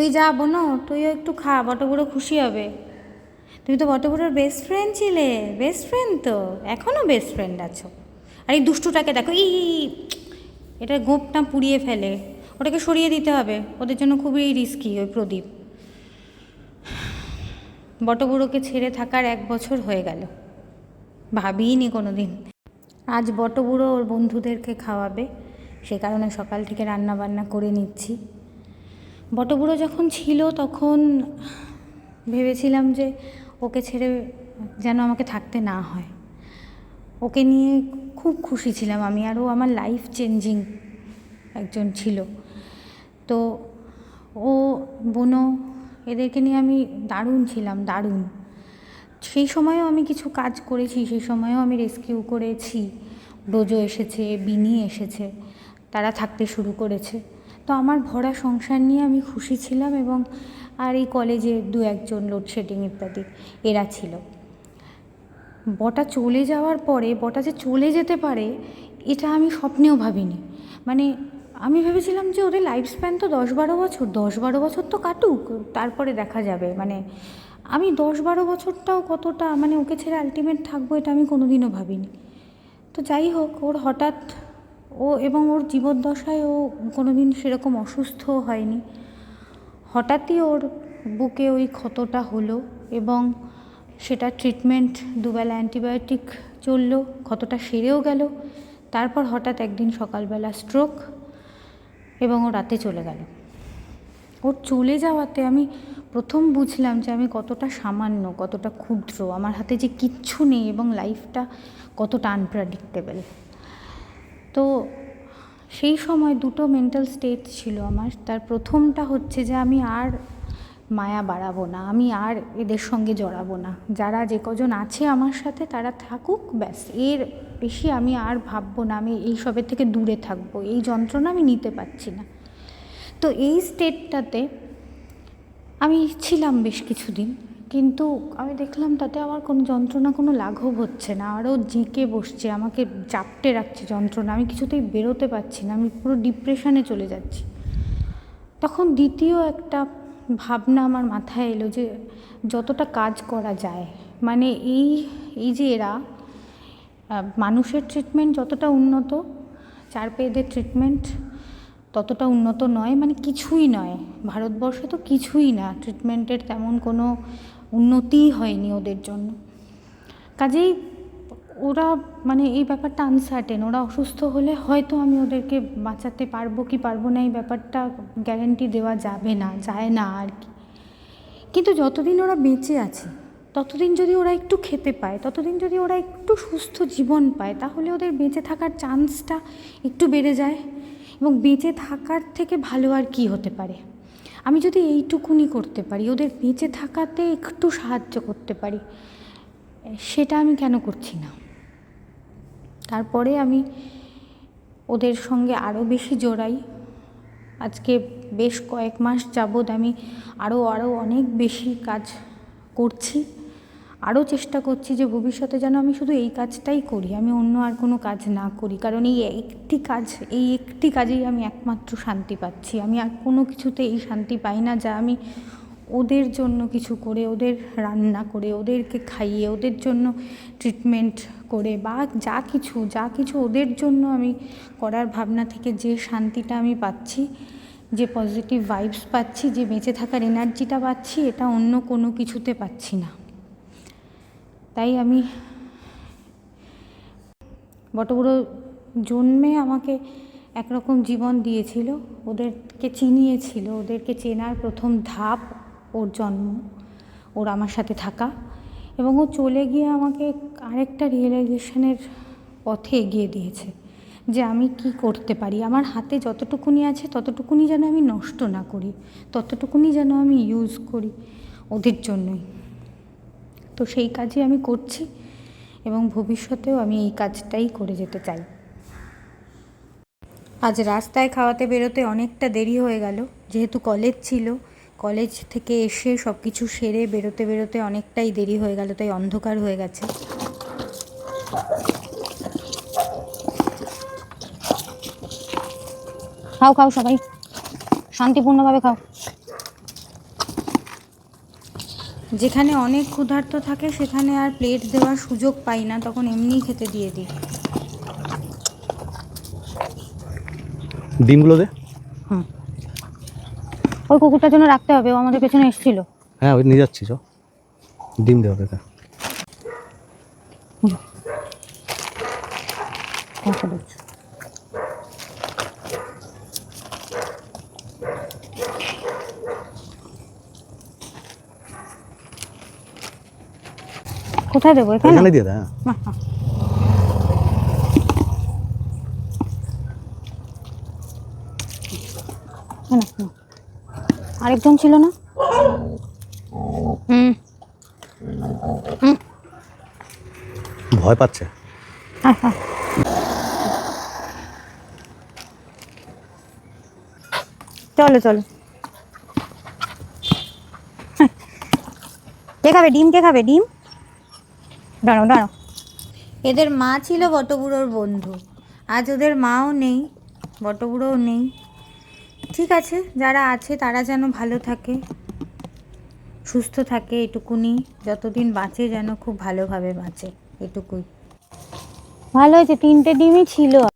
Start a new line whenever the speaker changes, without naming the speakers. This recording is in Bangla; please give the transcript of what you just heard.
তুই যা বোনো, তুইও একটু খা বটবুড়ো খুশি হবে। তুমি তো বটবুড়োর বেস্ট ফ্রেন্ড ছিলে বেস্ট ফ্রেন্ড তো এখনও বেস্ট ফ্রেন্ড আছো। আর এই দুষ্টুটাকে দেখো, ই এটা গোপটা পুড়িয়ে ফেলে। ওটাকে সরিয়ে দিতে হবে, ওদের জন্য খুবই রিস্কি ওই প্রদীপ। বটবুড়োকে ছেড়ে থাকার এক বছর হয়ে গেল। ভাবিনি কোনো দিন আজ বটবুড়ো ওর বন্ধুদেরকে খাওয়াবে, সে কারণে সকাল থেকে রান্না বান্না করে নিচ্ছি। বটবুড়ো যখন ছিল তখন ভেবেছিলাম যে ওকে ছেড়ে যেন আমাকে থাকতে না হয়। ওকে নিয়ে খুব খুশি ছিলাম আমি আর ও আমার লাইফ চেঞ্জিং একজন ছিল। তো ও, বোনো, এদেরকে নিয়ে আমি দারুণ ছিলাম, দারুণ। সেই সময়ও আমি কিছু কাজ করেছি, সেই সময়ও আমি রেস্কিউ করেছি। ব্রোজো এসেছে, বিনি এসেছে, তারা থাকতে শুরু করেছে। তো আমার ভরা সংসার নিয়ে আমি খুশি ছিলাম এবং আর এই কলেজে দু একজন লোডশেডিং ইত্যাদি এরা ছিল। বটা চলে যাওয়ার পরে, বটা যে চলে যেতে পারে, এটা আমি স্বপ্নেও ভাবিনি। মানে আমি ভেবেছিলাম যে ওদের লাইফ স্প্যান তো দশ বারো বছর, দশ বারো বছর তো কাটুক, তারপরে দেখা যাবে। মানে আমি দশ বারো বছরটাও কতটা মানে ওকে ছেড়ে আলটিমেট থাকব এটা আমি কোনোদিনও ভাবিনি। তো যাই হোক, ওর হঠাৎ ও এবং ওর জীবদ্দশায় ও কোনো দিন সেরকম অসুস্থও হয়নি। হঠাৎই ওর বুকে ওই ক্ষতটা হলো এবং সেটা ট্রিটমেন্ট দুবেলা অ্যান্টিবায়োটিক চলল, ক্ষতটা সেরেও গেল। তারপর হঠাৎ একদিন সকালবেলা স্ট্রোক এবং ও রাতে চলে গেল। ওর চলে যাওয়াতে আমি প্রথম বুঝলাম যে আমি কতটা সামান্য, কতটা ক্ষুদ্র, আমার হাতে যে কিচ্ছু নেই এবং লাইফটা কতটা আনপ্রেডিক্টেবল তো সেই সময় দুটো মেন্টাল স্টেট ছিল আমার। তার প্রথমটা হচ্ছে যে আমি আর মায়া বাড়াবো না, আমি আর এদের সঙ্গে জড়াবো না। যারা যে কজন আছে আমার সাথে তারা থাকুক, ব্যাস। এর বেশি আমি আর ভাববো না, আমি এই সবের থেকে দূরে থাকব। এই যন্ত্রণা আমি নিতে পারছি না। তো এই স্টেটটাতে আমি ছিলাম বেশ কিছুদিন। কিন্তু আমি দেখলাম তাতে আমার কোনো যন্ত্রণা, কোনো লাঘব হচ্ছে না। আরও জেঁকে বসছে, আমাকে চাপটে রাখছে যন্ত্রণা। আমি কিছুতেই বেরোতে পারছি না, আমি পুরো ডিপ্রেশনে চলে যাচ্ছি। তখন দ্বিতীয় একটা ভাবনা আমার মাথায় এলো যে যতটা কাজ করা যায় মানে এই এই যে এরা মানুষের ট্রিটমেন্ট যতটা উন্নত চার পেয়েদের ট্রিটমেন্ট ততটা উন্নত নয় মানে কিছুই নয়। ভারতবর্ষে তো কিছুই না ট্রিটমেন্টের তেমন কোনো উন্নতিই হয়নি ওদের জন্য। কাজেই ওরা মানে এই ব্যাপারটা আনসার্টেন ওরা অসুস্থ হলে হয়তো আমি ওদেরকে বাঁচাতে পারব কি পারব না এই ব্যাপারটা গ্যারেন্টি দেওয়া যাবে না, যায় না আর কি। কিন্তু যতদিন ওরা বেঁচে আছে, ততদিন যদি ওরা একটু খেতে পায়, ততদিন যদি ওরা একটু সুস্থ জীবন পায়, তাহলে ওদের বেঁচে থাকার চান্সটা একটু বেড়ে যায়। এবং বেঁচে থাকার থেকে ভালো আর কি হতে পারে? আমি যদি এইটুকুনি করতে পারি, ওদের বেঁচে থাকাতে একটু সাহায্য করতে পারি, সেটা আমি কেন করছি না? তারপরে আমি ওদের সঙ্গে আরও বেশি জোড়াই। আজকে বেশ কয়েক মাস যাবৎ আমি আরও আরও অনেক বেশি কাজ করছি। আরও চেষ্টা করছি যে ভবিষ্যতে যেন আমি শুধু এই কাজটাই করি, আমি অন্য আর কোনো কাজ না করি। কারণ এই একটি কাজ, এই একটি কাজেই আমি একমাত্র শান্তি পাচ্ছি। আমি আর কোনো কিছুতে এই শান্তি পাই না যা আমি ওদের জন্য কিছু করে, ওদের রান্না করে, ওদেরকে খাইয়ে, ওদের জন্য ট্রিটমেন্ট করে বা যা কিছু যা কিছু ওদের জন্য আমি করার ভাবনা থেকে যে শান্তিটা আমি পাচ্ছি, যে পজিটিভ ভাইবস পাচ্ছি, যে বেঁচে থাকার এনার্জিটা পাচ্ছি, এটা অন্য কোনো কিছুতে পাচ্ছি না। তাই আমি বটবুড়ো জন্মে আমাকে একরকম জীবন দিয়েছিল, ওদেরকে চিনিয়েছিল, ওদেরকে চেনার প্রথম ধাপ ওর জন্ম, ওর আমার সাথে থাকা এবং ও চলে গিয়ে আমাকে আরেকটা রিয়েলাইজেশনের পথে এগিয়ে দিয়েছে যে আমি কি করতে পারি। আমার হাতে যতটুকুনি আছে ততটুকুনি যেন আমি নষ্ট না করি, ততটুকুনি যেন আমি ইউজ করি ওদের জন্যই। তো সেই কাজই আমি করছি এবং ভবিষ্যতেও আমি এই কাজটাই করে যেতে চাই। আজ রাস্তায় খাওয়াতে বেরোতে অনেকটা দেরি হয়ে গেল। যেহেতু কলেজ ছিল কলেজ থেকে এসে সব কিছু সেরে বেরোতে বেরোতে অনেকটাই দেরি হয়ে গেল, তাই অন্ধকার হয়ে গেছে। খাও খাও সবাই। শান্তিপূর্ণভাবে খাও। যেখানে অনেক ক্ষুধার্ত থাকে সেখানে আর প্লেট দেওয়ার সুযোগ পাই না তখন এমনিই খেতে দিয়ে দিই।
ডিমগুলো দে।
হুম। ওই কুকুরটার জন্য রাখতে হবে ও আমাদের পেছনে এসেছিল।
হ্যাঁ ওই নিয়ে যাচ্ছি চ। ডিম দেওয়া দেখা
কোথায় দেবো এখানে?
দিয়ে দে হ্যাঁ।
আরেকজন ছিল না? হুম।
ভয় পাচ্ছে।
হ্যাঁ। চলো চলো। কে খাবে? ডিম কে খাবে? ডিম? দাঁড়াও দাঁড়াও। এদের মা ছিল বটবুড়োর বন্ধু। আজ ওদের মাও নেই বটবুড়োও নেই। ঠিক আছে যারা আছে তারা যেন ভালো থাকে সুস্থ থাকে এটুকুনি। যতদিন বাঁচে যেন খুব ভালোভাবে বাঁচে এটুকুই। ভালো হয়েছে তিনটে ডিমই ছিল।